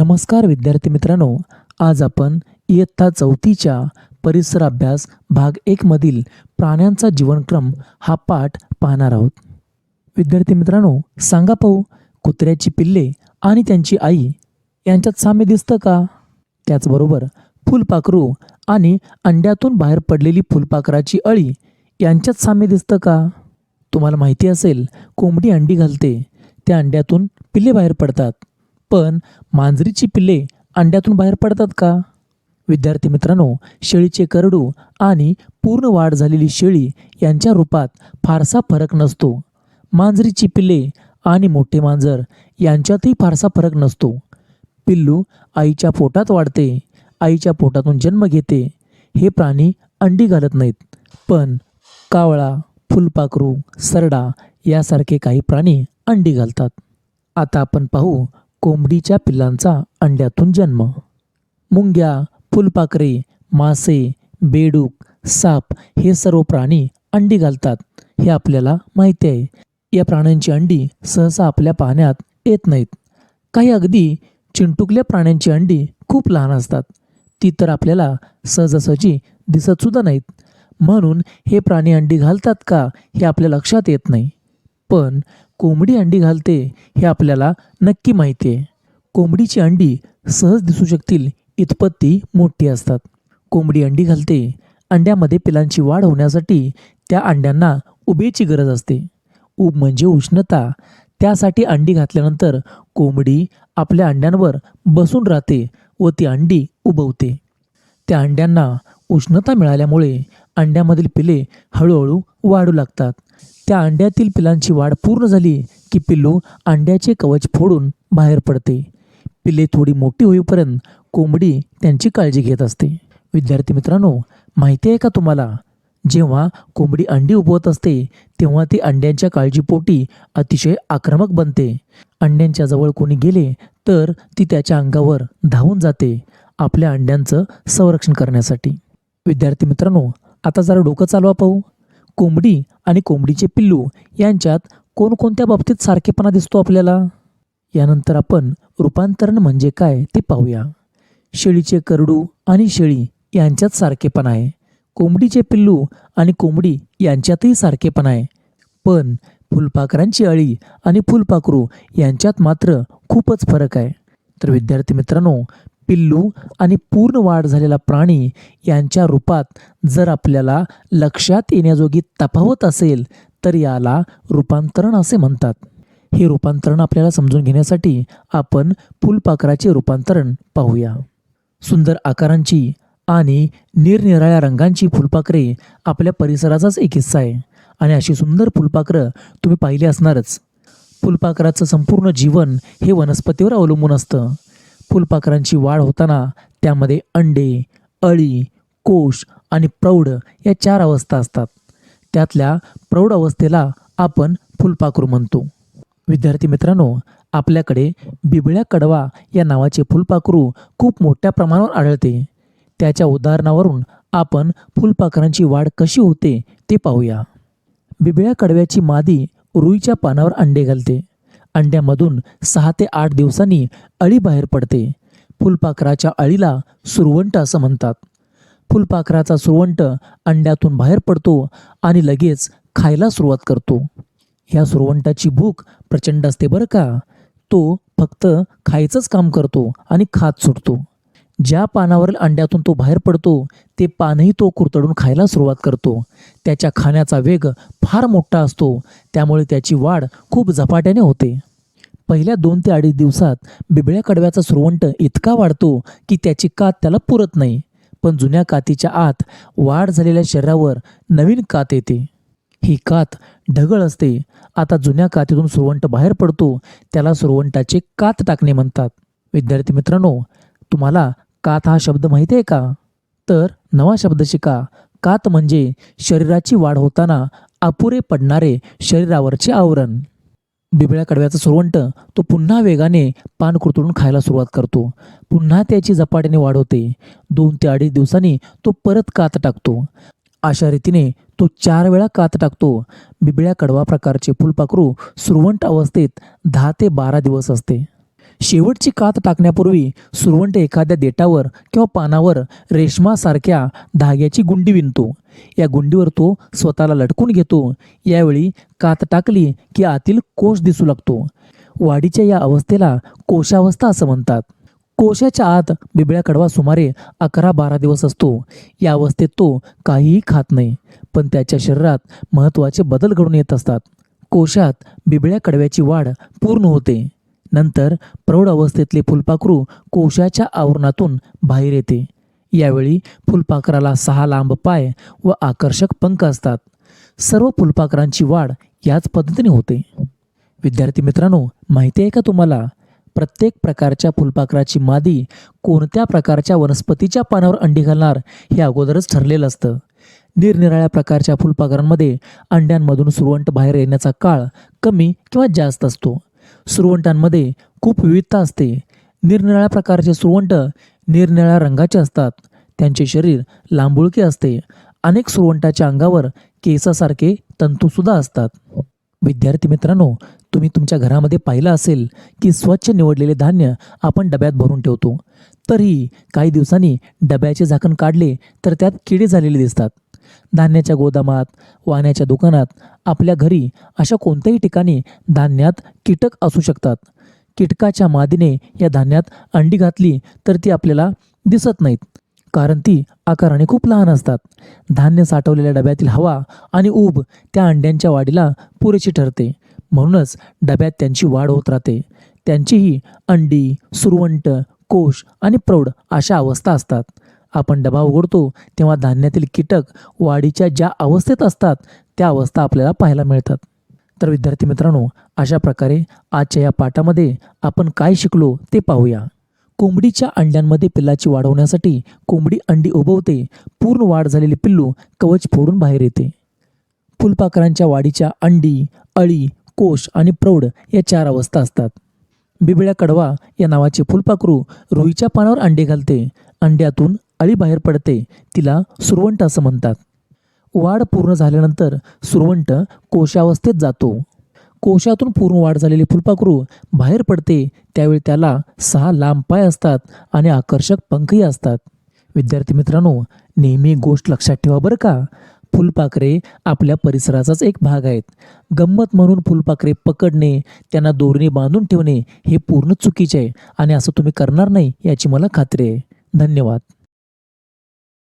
नमस्कार विद्यार्थी मित्रांनो आज आपण इयत्ता चौथीच्या परिसर अभ्यास भाग एकमधील प्राण्यांचा जीवनक्रम हा पाठ पाहणार आहोत. विद्यार्थी मित्रांनो सांगा पाहू कुत्र्याची पिल्ले आणि त्यांची आई यांच्यात साम्य दिसतं का? त्याचबरोबर फुलपाखरू आणि अंड्यातून बाहेर पडलेली फुलपाखराची अळी यांच्यात साम्य दिसतं का? तुम्हाला माहिती असेल कोंबडी अंडी घालते त्या अंड्यातून पिल्ले बाहेर पडतात. पण मांजरीची पिल्ले अंड्यातून बाहेर पडतात का? विद्यार्थी मित्रांनो शेळीचे करडू आणि पूर्ण वाढ झालेली शेळी यांच्या रूपात फारसा फरक नसतो. मांजरीची पिल्ले आणि मोठे मांजर यांच्यातही फारसा फरक नसतो. पिल्लू आईच्या पोटात वाढते आईच्या पोटातून जन्म घेते हे प्राणी अंडी घालत नाहीत. पण कावळा फुलपाखरू सरडा यासारखे काही प्राणी अंडी घालतात. आता आपण पाहू कोंबडीच्या पिल्लांचा अंड्यातून जन्म. मुंग्या फुलपाखरे मासे बेडूक साप हे सर्व प्राणी अंडी घालतात हे आपल्याला माहिती आहे. या प्राण्यांची अंडी सहसा आपल्या पाहण्यात येत नाहीत. काही अगदी चिंटुकल्या प्राण्यांची अंडी खूप लहान असतात. ती तर आपल्याला सहजासहजी दिसतसुद्धा नाहीत. म्हणून हे प्राणी अंडी घालतात का हे आपल्या लक्षात येत नाही. पण कोंबडी अंडी घालते हे आपल्याला नक्की माहिती आहे. कोंबडीची अंडी सहज दिसू शकतील इतपत ती मोठी असतात. कोंबडी अंडी घालते अंड्यामध्ये पिलांची वाढ होण्यासाठी त्या अंड्यांना उबेची गरज असते. उब म्हणजे उष्णता त्यासाठी अंडी घातल्यानंतर कोंबडी आपल्या अंड्यांवर बसून राहते व ती अंडी उबवते. त्या अंड्यांना उष्णता मिळाल्यामुळे अंड्यामधील पिले हळूहळू वाढू लागतात. त्या अंड्यातील पिलांची वाढ पूर्ण झाली की पिल्लू अंड्याचे कवच फोडून बाहेर पडते. पिल्ले थोडी मोठी होईपर्यंत कोंबडी त्यांची काळजी घेत असते. विद्यार्थी मित्रांनो माहिती आहे का तुम्हाला? जेव्हा कोंबडी अंडी उबवत असते तेव्हा ती अंड्यांच्या काळजीपोटी अतिशय आक्रमक बनते. अंड्यांच्या जवळ कोणी गेले तर ती त्याच्या अंगावर धावून जाते आपल्या अंड्यांचं संरक्षण करण्यासाठी. विद्यार्थी मित्रांनो आता जरा डोकं चालवा पाहू. कोंबडी आणि कोंबडीचे पिल्लू यांच्यात कोणकोणत्या बाबतीत सारखेपणा दिसतो आपल्याला? यानंतर आपण रूपांतरण म्हणजे काय ते पाहूया. शेळीचे करडू आणि शेळी यांच्यात सारखेपणा आहे. कोंबडीचे पिल्लू आणि कोंबडी यांच्यातही सारखेपणा आहे. पण फुलपाखरांची अळी आणि फुलपाखरू यांच्यात मात्र खूपच फरक आहे. तर विद्यार्थी मित्रांनो पिल्लू आणि पूर्ण वाढ झालेला प्राणी यांच्या रूपात जर आपल्याला लक्षात येण्याजोगी तफावत असेल तर याला रूपांतरण असे म्हणतात. हे रूपांतरण आपल्याला समजून घेण्यासाठी आपण फुलपाखराचे रूपांतरण पाहूया. सुंदर आकारांची आणि निरनिराळ्या रंगांची फुलपाखरे आपल्या परिसराचाच एक हिस्सा आहे आणि अशी सुंदर फुलपाखरं तुम्ही पाहिली असणारच. फुलपाखराचं संपूर्ण जीवन हे वनस्पतीवर अवलंबून असतं. फुलपाखरांची वाढ होताना त्यामध्ये अंडे अळी कोश आणि प्रौढ या चार अवस्था असतात. त्यातल्या प्रौढ अवस्थेला आपण फुलपाखरू म्हणतो. विद्यार्थी मित्रांनो आपल्याकडे बिबळ्या कडवा या नावाचे फुलपाखरू खूप मोठ्या प्रमाणावर आढळते. त्याच्या उदाहरणावरून आपण फुलपाखरांची वाढ कशी होते ते पाहूया. बिबळ्या कडव्याची मादी रुईच्या पानावर अंडे घालते. अंड्यामधून सहा ते आठ दिवसांनी अळी बाहेर पडते. फुलपाखराच्या अळीला सुरवंट असं म्हणतात. फुलपाखराचा सुरवंट अंड्यातून बाहेर पडतो आणि लगेच खायला सुरुवात करतो. ह्या सुरवंटाची भूक प्रचंड असते बरं का? तो फक्त खायचंच काम करतो आणि खात सुटतो. ज्या पानावरील अंड्यातून तो बाहेर पडतो ते पानही तो कुरतडून खायला सुरुवात करतो. त्याच्या खाण्याचा वेग फार मोठा असतो त्यामुळे त्याची वाढ खूप झपाट्याने होते. पहिल्या दोन ते अडीच दिवसात बिबळ्या कडव्याचा सुरवंट इतका वाढतो की त्याची कात त्याला पुरत नाही पण जुन्या कातीच्या आत वाढ झालेल्या शरीरावर नवीन कात येते. ही कात ढगळ असते. आता जुन्या कातीतून सुरवंट बाहेर पडतो त्याला सुरवंटाचे कात टाकणे म्हणतात. विद्यार्थी मित्रांनो तुम्हाला कात हा शब्द माहिती आहे का? तर नवा शब्द शिका. कात म्हणजे शरीराची वाढ होताना अपुरे पडणारे शरीरावरचे आवरण. बिबळ्या कडव्याचा सुरवंट तो पुन्हा वेगाने पान कुरतडून खायला सुरुवात करतो. पुन्हा त्याची झपाट्याने वाढ होते. दोन ते अडीच दिवसांनी तो परत कात टाकतो. अशा रीतीने तो चार वेळा कात टाकतो. बिबळ्या कडवा प्रकारचे फुलपाखरू सुरवंट अवस्थेत दहा ते बारा दिवस असते. शेवटची कात टाकण्यापूर्वी सुरवंट एखाद्या देठावर किंवा पानावर रेशमासारख्या धाग्याची गुंडी विणतो. या गुंडीवर तो स्वतःला लटकून घेतो. यावेळी कात टाकली की आतील कोश दिसू लागतो. वाढीच्या या अवस्थेला कोशावस्था असं म्हणतात. कोशाच्या आत बिबळ्या कडवा सुमारे अकरा बारा दिवस असतो. या अवस्थेत तो काहीही खात नाही पण त्याच्या शरीरात महत्त्वाचे बदल घडून येत असतात. कोशात बिबळ्या कडव्याची वाढ पूर्ण होते. नंतर प्रौढ अवस्थेतले फुलपाखरू कोशाच्या आवरणातून बाहेर येते. यावेळी फुलपाखराला सहा लांब पाय व आकर्षक पंख असतात. सर्व फुलपाखरांची वाढ याच पद्धतीने होते. विद्यार्थी मित्रांनो माहिती आहे का तुम्हाला? प्रत्येक प्रकारच्या फुलपाखराची मादी कोणत्या प्रकारच्या वनस्पतीच्या पानावर अंडी घालणार हे अगोदरच ठरलेलं असतं. निरनिराळ्या प्रकारच्या फुलपाखरांमध्ये अंड्यांमधून सुरवंट बाहेर येण्याचा काळ कमी किंवा जास्त असतो. सुरवंटांमध्ये खूप विविधता असते. निरनिराळ्या प्रकारचे सुरवंट निरनिराळ्या रंगाचे असतात. त्यांचे शरीर लांबुळके असते. अनेक सुरवंटाच्या अंगावर केसासारखे तंतूसुद्धा असतात. विद्यार्थी मित्रांनो तुम्ही तुमच्या घरामध्ये पाहिलं असेल की स्वच्छ निवडलेले धान्य आपण डब्यात भरून ठेवतो. तरीही काही दिवसांनी डब्याचे झाकण काढले तर त्यात किडे झालेले दिसतात. धान्याच्या गोदामात वाण्याच्या दुकानात आपल्या घरी अशा कोणत्याही ठिकाणी धान्यात कीटक असू शकतात. कीटकाच्या मादीने या धान्यात अंडी घातली तर ती आपल्याला दिसत नाहीत कारण ती आकाराने खूप लहान असतात. धान्य साठवलेल्या डब्यातील हवा आणि ऊब त्या अंड्यांच्या वाढीला पुरेशी ठरते. म्हणूनच डब्यात त्यांची वाढ होत राहते. त्यांचीही अंडी सुरवंट कोश आणि प्रौढ अशा अवस्था असतात. आपण डबा उघडतो तेव्हा धान्यातील कीटक वाढीच्या ज्या अवस्थेत असतात त्या अवस्था आपल्याला पाहायला मिळतात. तर विद्यार्थी मित्रांनो अशा प्रकारे आजच्या या पाठामध्ये आपण काय शिकलो ते पाहूया. कोंबडीच्या अंड्यांमध्ये पिल्लाची वाढ होण्यासाठी कोंबडी अंडी उभवते पूर्ण वाढ झालेले पिल्लू कवच फोडून बाहेर येते. फुलपाखरांच्या वाढीच्या अंडी अळी कोश आणि प्रौढ या चार अवस्था असतात. बिबळ्या कडवा या नावाचे फुलपाखरू रुईच्या पानावर अंडे घालते. अंड्यातून अळी बाहेर पडते तिला सुरवंट असं म्हणतात. वाढ पूर्ण झाल्यानंतर सुरवंट कोशावस्थेत जातो. कोशातून पूर्ण वाढ झालेले फुलपाखरू बाहेर पडते त्यावेळी त्याला सहा लांब पाय असतात आणि आकर्षक पंखही असतात. विद्यार्थी मित्रांनो नेहमी गोष्ट लक्षात ठेवा बरं का. फुलपाखरे आपल्या परिसराचाच एक भाग आहेत. गंमत म्हणून फुलपाखरे पकडणे त्यांना दोरीने बांधून ठेवणे हे पूर्ण चुकीचे आहे आणि असं तुम्ही करणार नाही याची मला खात्री आहे. धन्यवाद.